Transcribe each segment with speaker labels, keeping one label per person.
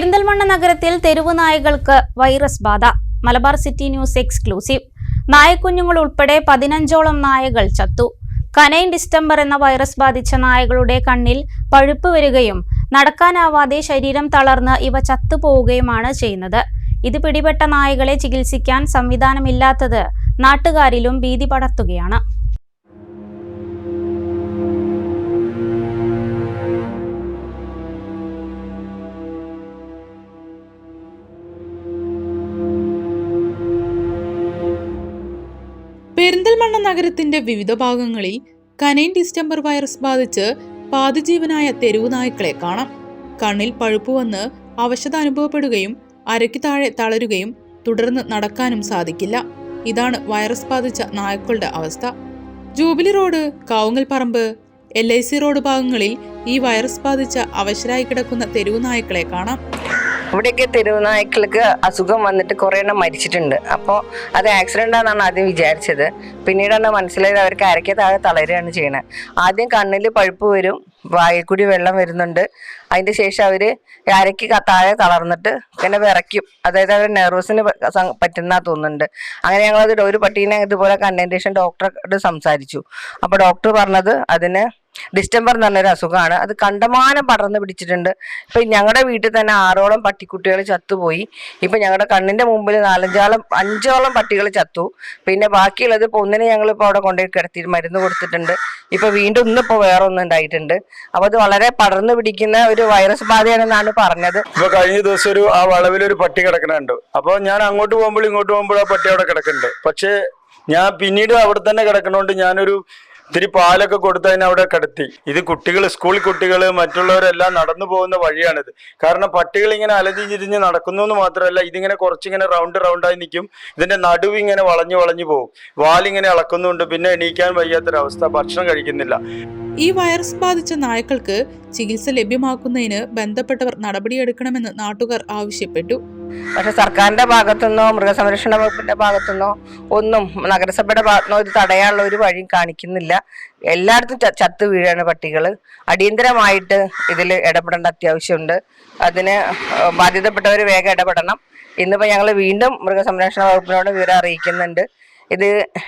Speaker 1: പെരിന്തൽമണ്ണ നഗരത്തിൽ തെരുവ് നായകൾക്ക് വൈറസ് ബാധ. Malabar city news exclusive. നായക്കുഞ്ഞുങ്ങൾ ഉൾപ്പെടെ പതിനഞ്ചോളം നായകൾ ചത്തു. കനൈൻ ഡിസ്റ്റംബർ എന്ന വൈറസ് ബാധിച്ച നായകളുടെ കണ്ണിൽ പഴുപ്പ് വരികയും നടക്കാനാവാതെ ശരീരം തളർന്ന് ഇവ ചത്തുപോവുകയുമാണ് ചെയ്യുന്നത്. ഇത് പിടിപെട്ട നായകളെ ചികിത്സിക്കാൻ സംവിധാനമില്ലാത്തത് നാട്ടുകാരിലും ഭീതി പടർത്തുകയാണ്.
Speaker 2: പെരിന്തൽമണ്ണ നഗരത്തിന്റെ വിവിധ ഭാഗങ്ങളിൽ കനൈൻ ഡിസ്റ്റംബർ വൈറസ് ബാധിച്ച് പാതിജീവനായ തെരുവു നായ്ക്കളെ കാണാം. കണ്ണിൽ പഴുപ്പ് വന്ന് അവശത അനുഭവപ്പെടുകയും അരയ്ക്ക് താഴെ തളരുകയും തുടർന്ന് നടക്കാനും സാധിക്കില്ല. ഇതാണ് വൈറസ് ബാധിച്ച നായ്ക്കളുടെ അവസ്ഥ. ജൂബിലി റോഡ് കാവുങ്ങൽ പറമ്പ് എൽ ഐ സി റോഡ് ഭാഗങ്ങളിൽ ഈ വൈറസ് ബാധിച്ച അവശരായി കിടക്കുന്ന തെരുവു നായ്ക്കളെ കാണാം.
Speaker 3: ഇവിടെയൊക്കെ തെരുവുനായ്ക്കൾക്ക് അസുഖം വന്നിട്ട് കുറേ എണ്ണം മരിച്ചിട്ടുണ്ട്. അപ്പോൾ അത് ആക്സിഡന്റ് ആണെന്നാണ് ആദ്യം വിചാരിച്ചത്. പിന്നീടാണ് മനസ്സിലായത് അവർക്ക് അരയ്ക്ക് താഴെ തളരുകയാണ് ചെയ്യണത് ആദ്യം കണ്ണിൽ പഴുപ്പ് വരും വായിൽ കൂടി വെള്ളം വരുന്നുണ്ട്. അതിന്റെ ശേഷം അവർ അരയ്ക്ക് താഴെ തളർന്നിട്ട് പിന്നെ വിറയ്ക്കും. അതായത് അവർ നെർവസിന് പറ്റുന്ന തോന്നുന്നുണ്ട്. അങ്ങനെ ഞങ്ങളത് ഒരു പട്ടീനെ ഇതുപോലെ കണ്ടന്റേഷൻ ഡോക്ടറോട് സംസാരിച്ചു. അപ്പോൾ ഡോക്ടർ പറഞ്ഞത് അതിന് ഡിസ്റ്റംബർ എന്ന് പറഞ്ഞൊരു അസുഖമാണ്. അത് കണ്ടമാനം പടർന്നു പിടിച്ചിട്ടുണ്ട്. ഇപ്പം ഞങ്ങളുടെ വീട്ടിൽ തന്നെ ആറോളം പട്ടിക്കുട്ടികൾ ചത്തുപോയി. ഇപ്പം ഞങ്ങളുടെ കണ്ണിന്റെ മുമ്പിൽ നാലഞ്ചോളം അഞ്ചോളം പട്ടികൾ ചത്തു. പിന്നെ ബാക്കിയുള്ളത് ഇപ്പോൾ ഒന്നിനെ ഞങ്ങളിപ്പോൾ അവിടെ കൊണ്ടുപോയി കിടത്തി മരുന്ന് കൊടുത്തിട്ടുണ്ട്. ഇപ്പം വീണ്ടും ഇന്നിപ്പോൾ വേറെ ഒന്നും ഉണ്ടായിട്ടുണ്ട്. അപ്പോൾ അത് വളരെ പടർന്നു പിടിക്കുന്ന ഒരു വൈറസ് ബാധയാണെന്നാണ് പറഞ്ഞത്.
Speaker 4: ഇപ്പോൾ കഴിഞ്ഞ ദിവസം ഒരു ആ വളവിലൊരു പട്ടി കിടക്കണുണ്ട്. അപ്പോൾ ഞാൻ അങ്ങോട്ട് പോകുമ്പോൾ ഇങ്ങോട്ട് പോകുമ്പോൾ ആ പട്ടി അവിടെ കിടക്കുന്നുണ്ട് പക്ഷേ ഞാൻ പിന്നീട് അവിടെ തന്നെ കിടക്കണോണ്ട് ഞാനൊരു ഇത്തിരി പാലൊക്കെ കൊടുത്തതിന് അവിടെ കിടത്തി. ഇത് കുട്ടികൾ സ്കൂൾ കുട്ടികൾ മറ്റുള്ളവരെല്ലാം നടന്നു പോകുന്ന വഴിയാണിത്. കാരണം പട്ടികൾ ഇങ്ങനെ അലഞ്ഞിരിഞ്ഞ് നടക്കുന്നു എന്ന് മാത്രമല്ല ഇതിങ്ങനെ കുറച്ചിങ്ങനെ റൗണ്ട് റൗണ്ടായി നിൽക്കും. ഇതിന്റെ നടുവ് ഇങ്ങനെ വളഞ്ഞു വളഞ്ഞു പോകും. വാലിങ്ങനെ ഇളക്കുന്നുണ്ട് പിന്നെ എണീക്കാൻ വയ്യാത്തൊരവസ്ഥ. ഭക്ഷണം കഴിക്കുന്നില്ല.
Speaker 2: ഈ വൈറസ് ബാധിച്ച നായ്ക്കൾക്ക് ചികിത്സ ലഭ്യമാക്കുന്നതിന് ബന്ധപ്പെട്ടവർ നടപടിയെടുക്കണമെന്ന് നാട്ടുകാർ ആവശ്യപ്പെട്ടു.
Speaker 3: പക്ഷെ സർക്കാരിന്റെ ഭാഗത്തുനിന്നോ മൃഗസംരക്ഷണ വകുപ്പിന്റെ ഭാഗത്തുനിന്നോ ഒന്നും നഗരസഭയുടെ ഭാഗത്തുനിന്നോ ഇത് തടയാനുള്ള ഒരു വഴിയും കാണിക്കുന്നില്ല. എല്ലായിടത്തും ചത്തു വീഴാണ് പട്ടികൾ അടിയന്തരമായിട്ട് ഇതിൽ ഇടപെടേണ്ട അത്യാവശ്യമുണ്ട്. അതിന് ബാധ്യതപ്പെട്ടവർ വേഗം ഇടപെടണം. ഇന്നിപ്പോൾ ഞങ്ങൾ വീണ്ടും മൃഗസംരക്ഷണ വകുപ്പിനോട് വിവരം അറിയിക്കുന്നുണ്ട്. ഇത്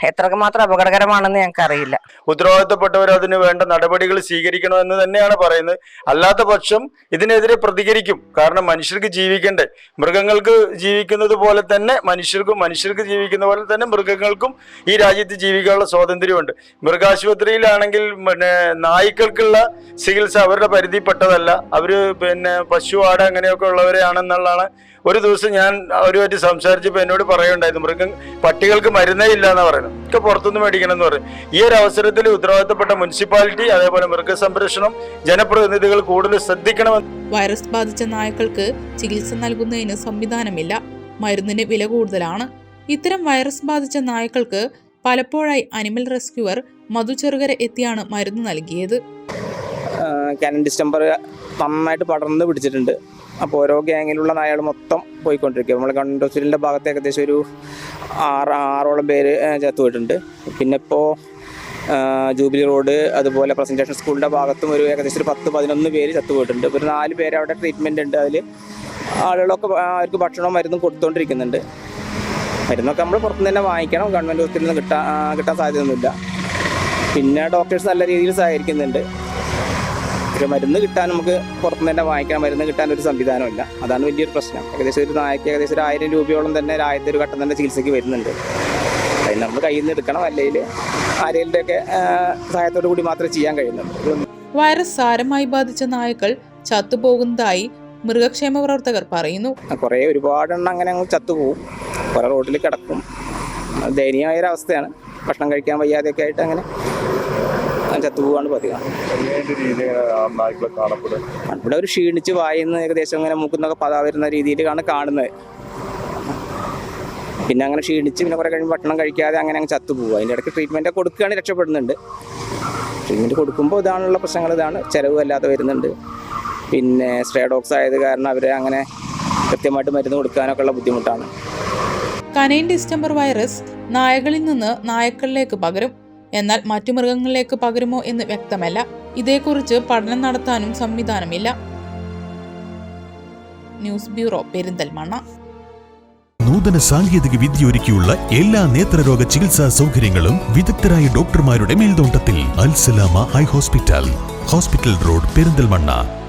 Speaker 3: എത്രമാത്രം അപകടകരമാണെന്ന് ഞങ്ങൾക്ക് അറിയില്ല
Speaker 4: ഉത്തരവാദിത്തപ്പെട്ടവർ അതിന് വേണ്ട നടപടികൾ സ്വീകരിക്കണമെന്ന് തന്നെയാണ് പറയുന്നത്. അല്ലാത്ത പക്ഷം ഇതിനെതിരെ പ്രതികരിക്കും. കാരണം മനുഷ്യർക്ക് ജീവിക്കണ്ടേ. മൃഗങ്ങൾക്ക് ജീവിക്കുന്നത് പോലെ തന്നെ മനുഷ്യർക്കും മനുഷ്യർക്ക് ജീവിക്കുന്ന പോലെ തന്നെ മൃഗങ്ങൾക്കും ഈ രാജ്യത്ത് ജീവിക്കാനുള്ള സ്വാതന്ത്ര്യമുണ്ട്. മൃഗാശുപത്രിയിലാണെങ്കിൽ പിന്നെ നായ്ക്കൾക്കുള്ള ചികിത്സ അവരുടെ പരിധിപ്പെട്ടതല്ല. അവർ പിന്നെ പശു ആട് അങ്ങനെയൊക്കെ ഉള്ളവരെയാണെന്നുള്ളതാണ്. ഒരു ദിവസം ഞാൻ അവരുമായിട്ട് സംസാരിച്ചപ്പോൾ എന്നോട് പറയുണ്ടായിരുന്നു മൃഗം പട്ടികൾക്ക് മരുന്നേ ഇല്ല എന്ന് പറയുന്നത്. ഒക്കെ പുറത്തുനിന്ന് മേടിക്കണം എന്ന് പറയും. ഈ ഒരു അവസരത്തിൽ ഉത്തരവാദിത്തപ്പെട്ട മുനിസിപ്പാലിറ്റി അതേപോലെ മൃഗസംരക്ഷണം ജനപ്രതിനിധികൾ കൂടുതൽ ശ്രദ്ധിക്കണമെന്ന്
Speaker 2: വൈറസ് ബാധിച്ച നായ്ക്കൾക്ക് ചികിത്സ നൽകുന്നതിന് സംവിധാനമില്ല. മരുന്നിന് വില കൂടുതലാണ്. ഇത്തരം വൈറസ് ബാധിച്ച നായ്ക്കൾക്ക് പലപ്പോഴായി അനിമൽ റെസ്ക്യൂവർ മധു ചെറുകര എത്തിയാണ് മരുന്ന് നൽകിയത്.
Speaker 5: കാനൻ ഡിസ്റ്റംബർ നന്നായിട്ട് പടർന്ന് പിടിച്ചിട്ടുണ്ട്. അപ്പോൾ ഓരോ ഗ്യാങ്ങിലുള്ള നായകൾ മൊത്തം പോയിക്കൊണ്ടിരിക്കുക നമ്മൾ ഗവൺമെന്റ് ഹോസ്പിറ്റലിന്റെ ഭാഗത്ത് ഏകദേശം ഒരു ആറ് ആറോളം പേര് ചത്തുപോയിട്ടുണ്ട് പിന്നെ ഇപ്പോൾ ജൂബിലി റോഡ് അതുപോലെ പ്രസന്റേഷൻ സ്കൂളിന്റെ ഭാഗത്തും ഒരു ഏകദേശം ഒരു പത്ത് പതിനൊന്ന് പേര് ചത്തുപോയിട്ടുണ്ട് പോയിട്ടുണ്ട്. ഒരു നാല് പേര് അവിടെ ട്രീറ്റ്മെന്റ് ഉണ്ട്. അതിൽ ആളുകളൊക്കെ അവർക്ക് ഭക്ഷണവും മരുന്നും കൊടുത്തുകൊണ്ടിരിക്കുന്നുണ്ട് മരുന്നൊക്കെ നമ്മൾ പുറത്തുനിന്ന് തന്നെ വാങ്ങിക്കണം. ഗവൺമെന്റ് ഹോസ്പിറ്റലിൽ നിന്ന് കിട്ടാൻ കിട്ടാൻ സാധ്യതയൊന്നുമില്ല. പിന്നെ ഡോക്ടേഴ്സ് നല്ല രീതിയിൽ സഹകരിക്കുന്നുണ്ട്. പക്ഷെ മരുന്ന് കിട്ടാൻ നമുക്ക് പുറത്തുനിന്ന് തന്നെ വാങ്ങിക്കാൻ മരുന്ന് കിട്ടാൻ ഒരു സംവിധാനമില്ല. അതാണ് വലിയൊരു പ്രശ്നം. ഏകദേശം ഒരു നായക്ക് ഏകദേശം ഒരു ആയിരം രൂപയോളം തന്നെ ഒരു ആദ്യത്തെ ഒരു ഘട്ടം തന്നെ ചികിത്സയ്ക്ക് വരുന്നുണ്ട്. അതിന് നമ്മൾ കയ്യിൽ നിന്ന് എടുക്കണം. അല്ലെങ്കിൽ ആരെങ്കിലുമൊക്കെ സഹായത്തോടു കൂടി മാത്രമേ ചെയ്യാൻ കഴിയുന്നുള്ളൂ.
Speaker 2: വൈറസ് സാരമായി ബാധിച്ച നായ്ക്കൾ ചത്തുപോകുന്നതായി മൃഗക്ഷേമ പ്രവർത്തകർ പറയുന്നു.
Speaker 5: കുറേ ഒരുപാടെണ്ണം അങ്ങനെ അങ്ങ് ചത്തുപോകും. കുറേ റോഡിൽ കിടക്കും. ദയനീയമായ ഒരു അവസ്ഥയാണ്. ഭക്ഷണം കഴിക്കാൻ വയ്യാതെയൊക്കെ ആയിട്ട് അങ്ങനെ ചത്തുപോകാണ് പതിവ്. ഇവിടെ ഒരു ക്ഷീണിച്ച് വായിന്ന് ഏകദേശം ഇങ്ങനെ മൂക്കുന്നൊക്കെ പതാ വരുന്ന രീതിയിലാണ് കാണുന്നത്. പിന്നെ അങ്ങനെ ക്ഷീണിച്ച് പിന്നെ കുറേ കഴിയുമ്പോൾ ഭക്ഷണം കഴിക്കാതെ അങ്ങനെ അങ്ങ് ചത്തുപോകും. അതിന്റെ ഇടയ്ക്ക് ട്രീറ്റ്മെന്റ് കൊടുക്കുകയാണെങ്കിൽ രക്ഷപ്പെടുന്നുണ്ട്. ട്രീറ്റ്മെന്റ് കൊടുക്കുമ്പോൾ ഇതാണുള്ള പ്രശ്നങ്ങൾ ഇതാണ് ചിലവ് അല്ലാതെ വരുന്നുണ്ട്. പിന്നെ സ്ട്രേഡോക്സ് ആയത് കാരണം അവരെ അങ്ങനെ കൃത്യമായിട്ട് മരുന്ന് കൊടുക്കാനൊക്കെ ഉള്ള ബുദ്ധിമുട്ടാണ്.
Speaker 2: കനൈൻ ഡിസ്റ്റംബർ വൈറസ് നായകളിൽ നിന്ന് നായക്കളിലേക്ക് പകരും. എന്നാൽ മറ്റു മൃഗങ്ങളിലേക്ക് പകരുമോ എന്ന് വ്യക്തമല്ല. ഇതേക്കുറിച്ച് പഠനം നടത്താനും സംവിധാനമില്ല. News bureau Perinthalmanna.
Speaker 6: നൂതന സാങ്കേതിക വിദ്യ ഒരുക്കിയുള്ള എല്ലാ നേത്രരോഗ ചികിത്സാ സൗകര്യങ്ങളും വിദഗ്ധരായ ഡോക്ടർമാരുടെ മേൽനോട്ടത്തിൽ. Al Salama eye hospital. Hospital road Perinthalmanna.